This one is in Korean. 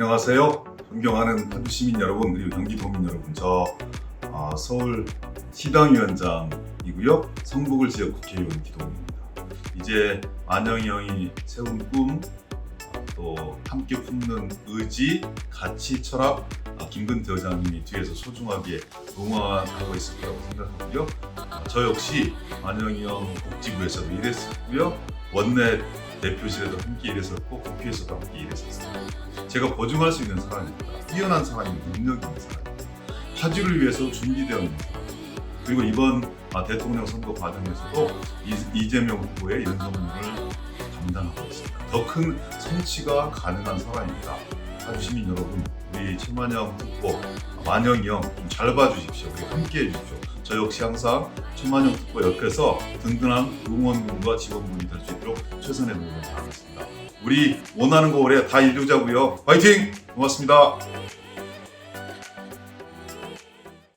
안녕하세요. 존경하는 파주 시민 여러분 그리고 경기도민 여러분. 저 아, 서울 시당위원장이고요. 성북을 지역 국회의원 기동입니다. 이제 만영이 형이 세운 꿈, 아, 또 함께 품는 의지, 가치, 철학, 아, 김근태 의장님이 뒤에서 소중하게 응원하고 있을 거라고 생각하고요. 아, 저 역시 만영이 형 복지부에서도 일했었고요. 원내 대표실에도 함께 일했었고 국회에서도 함께 일했었어요. 제가 보증할 수 있는 사람입니다. 뛰어난 사람입니다. 능력 있는 사람입니다. 파주를 위해서 준비되어 있는 사람. 그리고 이번 아, 대통령 선거 과정에서도 이, 이재명 후보의 연설문을 감당하고 있습니다. 더 큰 성취가 가능한 사람입니다. 파주 시민 여러분, 우리 최만영 후보, 만영이 형 좀 잘 봐주십시오. 그리고 함께 해주십시오. 저 역시 항상 최만영 후보 옆에서 든든한 응원군과 지원군이 될 수 있도록 최선의 노력을 다하겠습니다. 우리 원하는 거 올해 다 이루자고요. 파이팅! 고맙습니다.